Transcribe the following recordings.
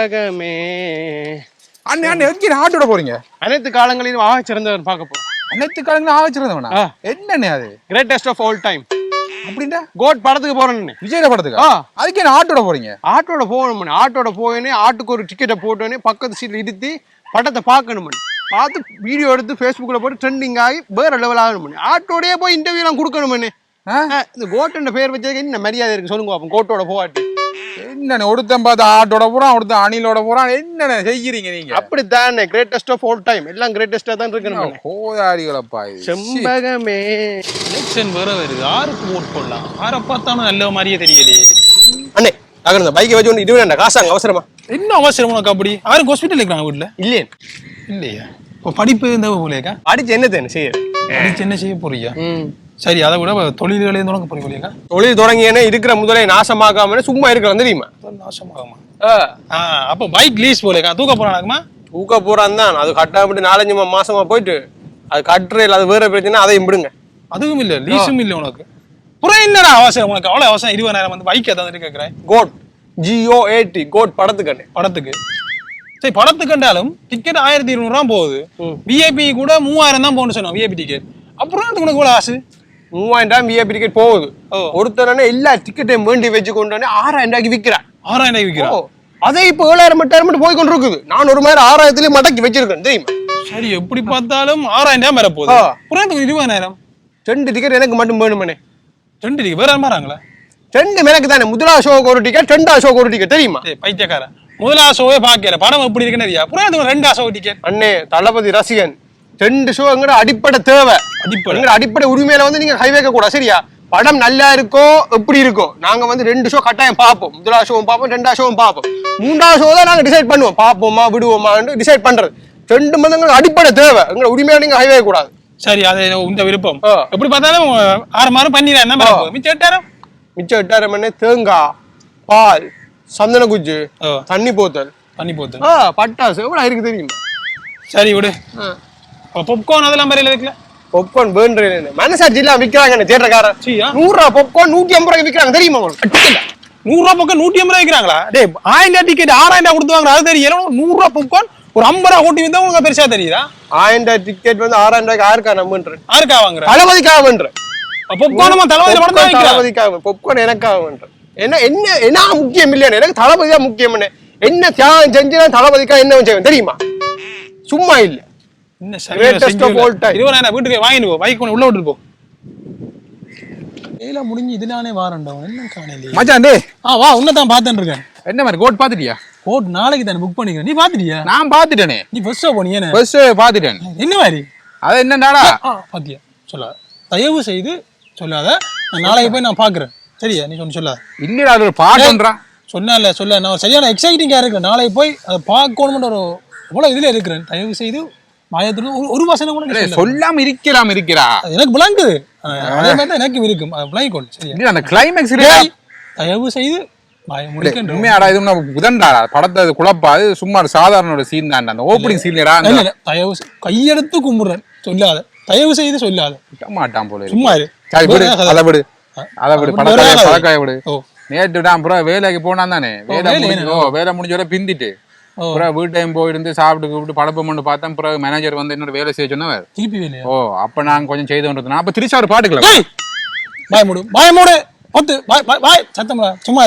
செண்பகமே அண்ணே அண்ணே எதுக்கு ஆட்டோட போறீங்க? அனைத்து காலங்களிலும் ஆக சிறந்தவர் பார்க்க போறோம் அனைத்து காலங்களும் ஆவச்சிருந்தவனா ஆ. என்னண்ணே அது? கிரேட்டஸ்ட் ஆஃப் ஆல் டைம் அப்படின்டா கோட் படத்துக்கு போறேன்னு விஜய் படத்துக்கு? ஆ. அதுக்கு என்ன ஆட்டோட போறீங்க? ஆட்டோட போகணும் ஆட்டோட போயினே ஆட்டுக்கு ஒரு டிக்கெட்டை போட்டோன்னே பக்கத்து சீட்ல இடித்து படத்தை பார்க்கணும் பார்த்து வீடியோ எடுத்து ஃபேஸ்புக்கில் போட்டு ட்ரெண்டிங் ஆகி வேற லெவல் ஆகணும் ஆட்டோடயே போய் இன்டர்வியூலாம் கொடுக்கணும்? இந்த கோட்டுன்ற பேர் வச்சதுக்கு என்ன மரியாதை இருக்கு சொல்லுங்க அப்போ கோட்டோட போகாட்டி. என்னண்ணே ஒருத்தன் பார்த்து ஆட்டோட போறான் ஒருத்தன் அணிலோட போறான் என்னண்ணே செய்யறீங்க நீங்க? அப்படித்தானே கிரேட்டஸ்ட் ஆஃப் ஆல் டைம் எல்லாம் கிரேட்டஸ்டா தான் இருக்கணும் கோதாரிகளப்பா செம்பகமே. எலெக்ஷன் வேற வருது. யாருக்கு ஓட் போடலாம்? யாரை பார்த்தாலும் நல்ல மாதிரியே தெரியலையே. அண்ணே அங்கே இந்த பைக்கை வச்சு ஒன்று இருபது காசாங்க அவசரமா? என்ன அவசரம் உனக்கு அப்படி? யாரும் ஹாஸ்பிட்டல் இருக்கிறாங்க வீட்டுல இல்லையே. இல்லையா. இப்போ படிப்பு இந்த போலேக்கா அடிச்சு என்ன செய்ய? படிச்சு என்ன செய்ய போறியா சரி அதை விட தொழில்களே தொடங்க போறீங்களா தொழில் தொடங்கியனே இருக்கிற முதலை நாசமாக்காம சும்மா இருக்கிறோம் தெரியுமா? நாசமாகுமா. அப்போ பைக் லீஸ் போலேக்கா தூக்க போறானாக்குமா தூக்க போறான் தான். அது கட்டாமட்டு நாலஞ்சு மாசமா போயிட்டு அது கட்டுறையில் அது வேற பிரச்சனை அதையும் விடுங்க. அதுவும் இல்ல லீஸும் இல்ல உனக்கு. புறம் என்னடா அவசரம் உனக்கு? அவ்வளவு அவசரம். இருபதாயிரம் வந்து பைக் ஏதாவது கேட்கிறேன் கோட் ஜிஓ ஏடி கோட் படத்துக்கு படத்துக்கு. சரி படத்துக்கு கண்டாலும் டிக்கெட் ஆயிரத்தி இருநூறுவா போகுது. விஐபி கூட மூவாயிரம் தான் போகணும்னு சொன்னோம் விஐபி டிக்கெட் அப்புறம் உனக்கு இவ்வளவு ஆசு? மூவாயிரம் ரூபாய் விஐபி டிக்கெட் போகுது. ஓ. ஒருத்தரனே எல்லா டிக்கெட்டையும் வேண்டி வச்சு கொண்டு ஆறாயிரம் ரூபாய்க்கு விற்கிறான் ஆறாயிரம் ரூபாய்க்கு விற்கிறான் அதே இப்போ ஏழாயிரம் எட்டாயிரம் மட்டும் போய் கொண்டு இருக்குது. நான் ஒரு மாதிரி ஆறாயிரத்துலயும் மடக்கி வச்சிருக்கேன் தெரியுமா? சரி எப்படி பார்த்தாலும் ஆறாயிரம் ரூபாய் மேல போகுது அதுக்கு இருபதாயிரம். ரெண்டு டிக்கெட் எனக்கு மட்டும் வேணுமனே. ரெண்டு டிக்கெட் வேற மாறாங்களா? ரெண்டு எனக்கு தானே. முதலாவது ஷோக்கு ஒரு டிக்கெட் ரெண்டாவது ஷோக்கு ஒரு டிக்கெட் தெரியுமா? பைத்தியக்காரன். முதலாவது ஷோவே பாக்கற படம் எப்படி இருக்குன்னு தெரியா? அப்புறம் அதுக்கு ரெண்டா ஷோ டிக்கெட் அண்ணே தளபதி ரசிகன். ரெண்டு ஷோ எங்கட அடிப்படை தேவை. அடிப்படை. அடிப்படை உரிமையில வந்து நீங்க கை வைக்க கூடாது. சரியா? படம் நல்லா இருக்கோ எப்படி இருக்கோ. நாங்க வந்து ரெண்டு ஷோ கட்டாயம் பார்ப்போம். முதலாவது ஷோவும் பார்ப்போம் ரெண்டாவது ஷோவும் பார்ப்போம். மூன்றாவது ஷோ தான் நாங்க டிசைட் பண்ணுவோம். பார்ப்போமா விடுவோமான்னு டிசைட் பண்றது. ரெண்டு எங்களுக்கு அடிப்படை தேவை. எங்களோட உரிமையில நீங்க வைக்க கூடாது. சரி அது உங்க விருப்பம். எப்படி பார்த்தாலும் ஆறு மாதம் பண்ணிடுறேன். என்ன மிச்சம் எட்டாயிரம்? மிச்சம் எட்டாயிரம் மணி தேங்காய் பால் சந்தன குஜ்ஜு. தண்ணி போத்தல். பண்ணி போகுது ஆ பட்டாசு எவ்வளவு இருக்கு தெரியுமா? சரி விடு. பொப்கார்ன் அதெல்லாம் மாதிரி இருக்குல்ல பொப்கார்ன் வேண்டுறேன் மனசாட்சி எல்லாம் விற்கிறாங்க தேட்டர்காரன் சரியா நூறு ரூபா பொப்கார்ன் நூத்தி ஐம்பது ரூபாய்க்கு விற்கிறாங்க தெரியுமா உங்களுக்கு? நூறு ரூபா பக்கம் நூற்றி ஐம்பது ரூபா வைக்கிறாங்களா? டேய் ஆயிரம் டிக்கெட் ஆறாயிரம் ரூபா கொடுத்து வாங்குற அது தெரியும். நூறு ரூபா பொப்கார்ன் ஒரு ஐம்பது ரூபா கூட்டி வந்தா உங்களுக்கு பெருசா தெரியுதா? ஆயிரம் ரூபாய் டிக்கெட் வந்து ஆறாயிரம் ரூபாய்க்கு யாருக்கா நம்புன்றேன் யாருக்கா வாங்குற? தளபதிக்காக பண்றேன் பொப்கார்ன் தலைவலியில் மட்டும் தான் வைக்கிறாங்க தளபதிக்காக பொப்கார்ன் எனக்காக பண்றேன் என்ன என்ன என்ன முக்கியம் இல்லையா? எனக்கு தளபதி தான் முக்கியம் என்ன தியாகம் செஞ்சு தளபதிக்காக என்ன செய்வேன் தெரியுமா? சும்மா இல்ல. வீட்டுக்கு வாங்கிட்டு போ பைக் உள்ள விட்டுட்டு போ. வேலை முடிஞ்சு இது நானே வாரண்டா என்ன காணலையே மச்சான் டேய். ஆ வா உன்னதான் பார்த்துட்டு இருக்கேன். என்ன மாதிரி கோட் பாத்துட்டியா கோட் நாளைக்கு தானே புக் பண்ணிக்கிறேன். நீ பாத்துட்டியா நான் பாத்துட்டேனே நீ ஃபர்ஸ்ட் போனியே பஸ் பாத்துட்டேன் என்ன மாதிரி? அது என்னடாடா ஆ பாத்தியா சொல்லாத தயவு செய்து சொல்லாத. நான் நாளைக்கு போய் நான் பாக்குறேன் சரியா? நீ சொன்ன சொல்லாத. இல்லடா அது ஒரு பாட்டுன்றா சொன்னால சொல்ல நான் ஒரு சரியான எக்ஸைட்டிங்கா இருக்கேன் நாளைக்கு போய் அதை பார்க்கணும்னு ஒரு அவ்வளவு இதுல இருக்கிறேன். தயவு செய்து ஒரு ஒரு வசனம் கூட. சொல்லாம இருக்கலாம் இருக்கிறா. எனக்கு விளங்குது. அதே மாதிரி தான் எனக்கு இருக்கும் அந்த கிளைமேக்ஸ் தயவு செய்து உண்மையாடா இது புதன்டாடா படத்தை அது சும்மா ஒரு சாதாரண ஒரு சீன் தான். அந்த ஓப்பனிங் சீன்லடா தயவு கையெடுத்து கும்பிடுறேன். சொல்லாத. தயவு செய்து சொல்லாத. மாட்டான் போல. சும்மா சரி விடு. அதை விடு. அதை விடு. படக்காய. படக்காய நேற்று வேலைக்கு போனான் தானே. வேலை முடிஞ்சு ஓ வேலை முடிஞ்ச பிந்திட்டு. அப்புறம் வீட்டு டைம் போயிருந்து சாப்பிட்டு கூப்பிட்டு படப்பம் ஒன்று பார்த்தேன். அப்புறம் மேனேஜர் வந்து என்னோட வேலை செய்ய சொன்னவர் திருப்பி ஓ அப்ப நான் கொஞ்சம் செய்து கொண்டிருந்தேன். அப்ப திருச்சி அவர் பாட்டுக்கல ஏய் பாய் மூடு பாய் மூடு. பத்து பாய் சத்தம். சும்மா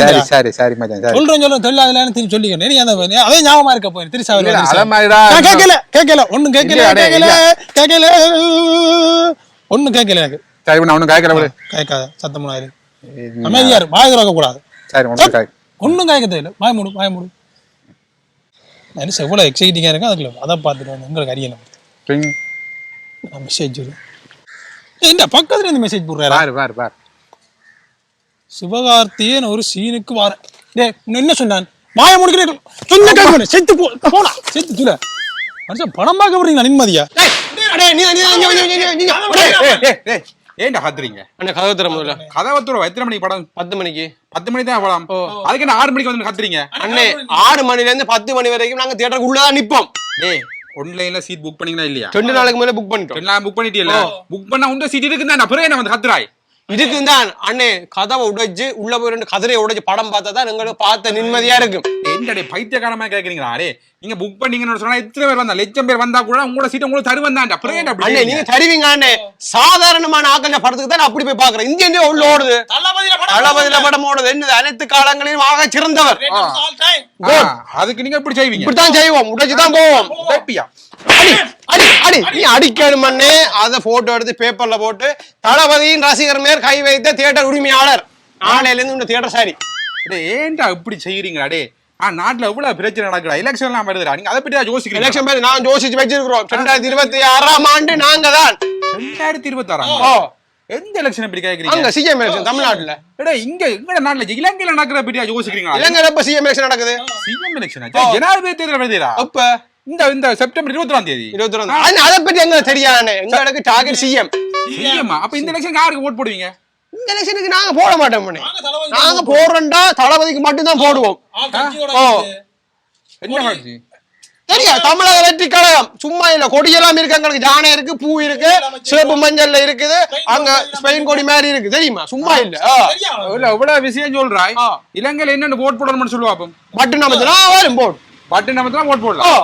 சரி சரி சரி மச்சான் சரி. சொல்றேன் சொல்ல தெரியலாதுலன்னு திரும்பி சொல்லிக்கிறேன். நீ அந்த அதே ஞாபகமா இருக்க போய் திருச்சி அவர் இல்ல, வேலை அத. மாதிரிடா கேட்கல கேட்கல. ஒண்ணும் கேட்கல கேட்கல கேட்கல. ஒண்ணும் கேட்கல எனக்கு. சரி நான் காய்க்கல விடு. கேட்காத. சத்தம் போடா இரு. அமைதியா இரு வாய் திறக்க கூடாது சரி ஒண்ணும் கேட்க தேவையில்ல வாய் மூடு வாய் மூடு நான் என்ன எவ்வளவு எக்ஸைட்டிங்கா இருக்கேன் அதுக்குள்ள அதை பார்த்துட்டு வந்து உங்களுக்கு அறியணும் மெசேஜ் என்ன பக்கத்துல இருந்து மெசேஜ் போடுறாரு பாரு பாரு பாரு சிவகார்த்தியன் ஒரு சீனுக்கு வார டேய் இன்னும் என்ன சொன்னான் மாய முடிக்கிறேன் சொன்ன கேட்க செத்து போ போடா செத்து சொல்ல மனுஷன் படம் பார்க்க போறீங்களா நிம்மதியா ஏன்டா கத்துறீங்க? அண்ணே கதவு தர முதல்ல கதவத்தூர் எத்தனை மணிக்கு படம்? பத்து மணிக்கு. பத்து மணி தான் படம் அதுக்கு என்ன ஆறு மணிக்கு வந்து கத்துறீங்க? அண்ணே ஆறு மணில இருந்து பத்து மணி வரைக்கும் நாங்க தியேட்டருக்கு உள்ளதான் நிப்போம். டேய் ஆன்லைன்ல சீட் புக் பண்ணீங்களா இல்லையா? ரெண்டு நாளைக்கு மேல புக் பண்ணிட்டோம். எல்லாம் புக் பண்ணிட்டீல்ல புக் பண்ணா உண்ட சீட் இருக்குதான் அப்புறம் என்ன வந்து கத்துறாய்? இதுக்கு தான் அண்ணே கதவை உடைச்சு உள்ள போய் ரெண்டு கதிரையை உடைச்சு படம் பார்த்தா தான் எங்களுக்கு பார்த்த நிம்மதியா இருக்கும். என்னடே பைத்தியக்காரமா கேக்குறீங்களா? அரே நீங்க புக் பண்ணீங்கன்னு சொன்னா எத்தனை பேர் வந்தா லட்சம் பேர் வந்தா கூட உங்களோட சீட் உங்களுக்கு ஏன்டா அப்படி அண்ணே நீங்க? தருவீங்க அண்ணே. சாதாரணமான ஆக்கல்ல படத்துக்கு தான் அப்படி போய் பாக்குறேன் இந்திய இந்தியா உள்ள ஓடுது. தளபதியில படம் ஓடுது என்னது? அனைத்து காலங்களிலும் ஆக சிறந்தவர். அதுக்கு நீங்க இப்படி செய்வீங்க? இப்படித்தான் செய்வோம். உடைச்சு தான் போவோம் அடி அடி. நீ அடிக்கணும் அண்ணே அதை போட்டோ எடுத்து பேப்பர்ல போட்டு தளபதியின் ரசிகர் மேல் கை வைத்த தியேட்டர் உரிமையாளர். நாளையில இருந்து இந்த தியேட்டர் சாரி ஏன்டா இப்படி செய்யறீங்களா டே ஆ நாட்டுல எவ்வளவு பிரச்சனை நடக்குதா எலெக்ஷன் எல்லாம் வருதுடா. நீங்க அதை பத்தி யோசிக்கிறீங்க எலெக்ஷன் பேர் நான் யோசிச்சு வச்சிருக்கிறோம். ரெண்டாயிரத்தி இருபத்தி ஆறாம் ஆண்டு நாங்க தான் ரெண்டாயிரத்தி இருபத்தி ஆறாம் ஓ எந்த எலெக்ஷன் இப்படி அங்க கேக்குறீங்க சிஎம் எலெக்ஷன் தமிழ்நாட்டுல. எடா இங்க எங்க நாட்டுல இலங்கையில நடக்கிற பத்தியா யோசிக்கிறீங்களா? இலங்கையில இப்ப சிஎம் எலெக்ஷன் நடக்குது? சிஎம் எலெக்ஷன் ஜனாதிபதி தேர்தல் வருதுடா. அப்ப இந்த இந்த செப்டம்பர் இருபத்தி ஒன்றாம் தேதி இருபத்தி ரெண்டு அது- பத்தி எங்களுக்கு தெரியாது. எங்களுக்கு டார்கெட் சிஎம் சிஎம் அப்ப இந்த எலெக்ஷன் யாருக்கு ஓட் போடுவீங்க? இந்த எலெக்ஷனுக்கு நாங்க போட மாட்டோம். நாங்க போடுறோம்டா தளபதிக்கு மட்டும் தான் போடுவோம் ஓ. என்ன சரியா தமிழக வெற்றி கழகம். சும்மா இல்ல கொடியெல்லாம் இருக்கு. எங்களுக்கு ஜானை இருக்கு பூ இருக்கு சிவப்பு மஞ்சள்ல இருக்குது. அங்க ஸ்பெயின் கொடி மாதிரி இருக்கு. தெரியுமா? சும்மா இல்ல? இல்ல இவ்வளவு விஷயம் சொல்றாய். இலங்கையில என்னன்னு ஓட் போடணும்னு சொல்லுவாப்போம் பட்டு நம்ம வரும் போடு. பட்டு நம்ம தான் ஓட். போடலாம்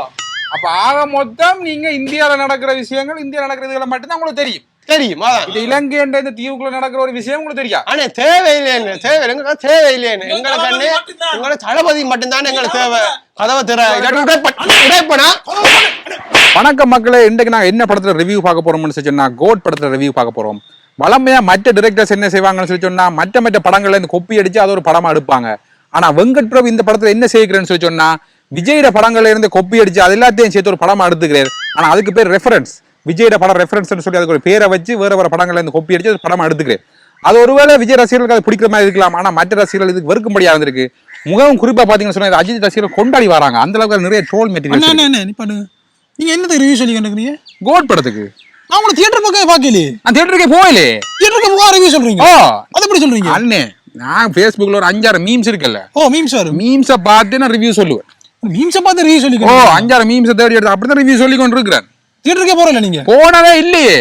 அப்ப ஆக மொத்தம் நீங்க இந்தியால நடக்கிற விஷயங்கள் இந்தியால நடக்கிற இதுகளை மட்டும்தான் உங்களுக்கு தெரியும். தெரியும் இது இலங்கை என்ற இந்த தீவுக்குள்ள நடக்கிற ஒரு விஷயம் உங்களுக்கு தெரியும் ஆனா தேவையில்லைன்னு தேவை எங்களுக்கு தேவையில்லைன்னு எங்களுக்கு அண்ணே. எங்களை தளபதி மட்டும்தான் எங்களுக்கு தேவை. கதவை திற வணக்கம் மக்களே இன்றைக்கு நாங்கள் என்ன படத்துல ரிவ்யூ பார்க்க போறோம்னு சொல்லி சொன்னா கோட் படத்துல ரிவ்யூ பார்க்க போறோம். வளமையா மற்ற டிரெக்டர்ஸ் என்ன செய்வாங்கன்னு சொல்லி சொன்னா மற்ற மற்ற படங்கள்ல இருந்து கொப்பி அடிச்சு அது ஒரு படமா எடுப்பாங்க. ஆனா வெங்கட் பிரபு இந்த படத்துல என்ன செய்கிறேன்னு சொல்லி சொன்னா விஜயோட படங்கள்ல இருந்து கொப்பி அடிச்சு அது எல்லாத்தையும் சேர்த்து ஒரு படமா எடுத்துக்கிறார் ஆனா அதுக்கு பேர் ரெஃபரன்ஸ் விஜயோட படம் ரெஃபரன்ஸ்னு சொல்லி அதுக்கு ஒரு பேரை வச்சு வேற வேற படங்கள்ல இருந்து கொப்பி அடிச்சு ஒரு படமா எடுத்துக்கிறார் அது ஒருவேளை விஜய் ரசிகர்களுக்கு அது பிடிக்கிற மாதிரி இருக்கலாம். ஆனா மற்ற ரசிகர்கள் இதுக்கு வெறுக்கும்படியா இருந்திருக்கு. முகம் குறிப்பா பாத்தீங்கன்னு சொன்னா அஜித் ரசிகர்கள் கொண்டாடி வராங்க. அந்த அளவுக்கு நிறைய ட்ரோல் மெட்டீரியல். நீங்க என்னத்துக்கு ரிவ்யூ சொல்லி கண்டுக்கிறீங்க? கோட் படத்துக்கு. உங்களை தியேட்டர் பக்கம் பார்க்கலையே. நான் தியேட்டருக்கே போகலே தியேட்டருக்கு போக ரிவ்யூ சொல்றீங்க? ஓ. அது எப்படி சொல்றீங்க? அண்ணே நான் ஃபேஸ்புக்ல ஒரு அஞ்சாறு மீம்ஸ் இருக்குல்ல. ஓ மீம்ஸ் வரும். மீம்ஸை பார்த்து நான் ரிவ்யூ சொல்லுவேன். மீம்ஸை பார்த்து ரிவ்யூ ஓ சொல்லிக்கிறீங்க அஞ்சாறு மீம்ஸை தேடி எடுத்து அப்படிதான் ரிவ்யூ சொல்லி கொண்டு இருக்கிறேன் தியேட்டருக்கே போறல நீங்க? போனதே இல்லையே.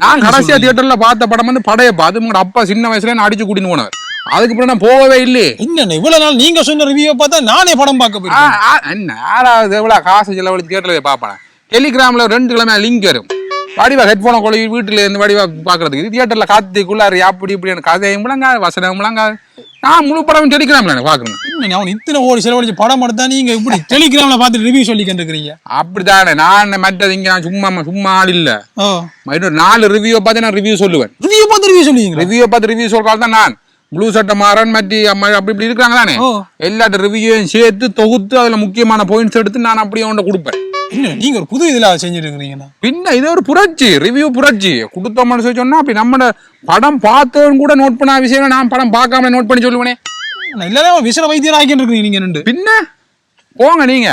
நான் கடைசியா தியேட்டர்ல பார்த்த படம் வந்து படையப்பா. அது உங்களோட அப்பா சின்ன வயசுல நான் அடிச்சு கூட்டின்னு போனவர் அதுக்கப்புறம் நான் போகவே இல்லையே. என்ன இவ்வளவு நாள் நீங்க சொன்ன ரிவ்யூ பார்த்தா நானே படம் பார்க்க போயிருக்கேன். ஆறாவது எவ்வளவு காசு செலவழிச்சு தியேட்டர்ல பார்ப்பேன்? டெலிகிராம்ல ரெண்டு கிழமை லிங்க் வரும். வடிவா ஹெட்ஃபோனை கொலை வீட்டுல இருந்து வடிவா பாக்குறதுக்கு. இது தியேட்டர்ல காத்துக்குள்ளாரு அப்படி இப்படி கதையும் முழங்கா வசனம் முழங்கா நான் முழு படம் டெலிகிராம்ல எனக்கு பாக்குறேன் என்ன அவன் இத்தனை ஓடி செலவழிச்சு படம் எடுத்தா நீங்க இப்படி டெலிகிராம்ல பார்த்து ரிவ்யூ சொல்லி கண்டுக்கிறீங்க அப்படித்தானே நான் மற்றது இங்க நான் சும்மா சும்மா ஆள் இல்ல. இன்னொரு நாலு ரிவ்யூ பார்த்து நான் ரிவ்யூ சொல்லுவேன். ரிவ்யூ பார்த்து ரிவ்யூ சொல்லுவீங்களா? ரிவ்யூ பார்த்து ரிவ்யூ சொல்றாள் தான் நான். ப்ளூ சட்டை மாறன் மத்தி அம்மா அப்படி இப்படி இருக்கிறாங்க தானே. எல்லாட்ட ரிவ்யூவையும் சேர்த்து தொகுத்து அதுல முக்கியமான பாயிண்ட்ஸ் எடுத்து நான் அப்படியே அவன்கிட்ட கொடுப்பேன். என்ன நீங்க ஒரு புது இதுல செஞ்சுட்டு இருக்கிறீங்கண்ணா. பின்ன இது ஒரு புரட்சி ரிவ்யூ புரட்சி. கொடுத்தோம்னு சொல்லி சொன்னா அப்படி நம்ம படம் பார்த்தவன் கூட நோட் பண்ண விஷயம் நான் படம் பார்க்காம நோட் பண்ணி சொல்லுவேனே. எல்லாரும் விசர வைத்தியர் ஆகிட்டு இருக்கீங்க நீங்க ரெண்டு. பின்ன? போங்க நீங்க.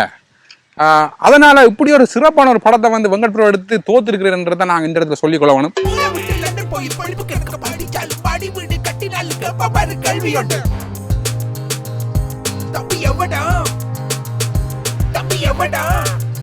அதனால இப்படி ஒரு சிறப்பான ஒரு படத்தை வந்து வெங்கட் பிரபு எடுத்து தோத்துருக்கிறன்றதை நாங்க இந்த இடத்துல சொல்லிக் கொள்ளணும் தம்பி எவடா? தம்பி எவடா?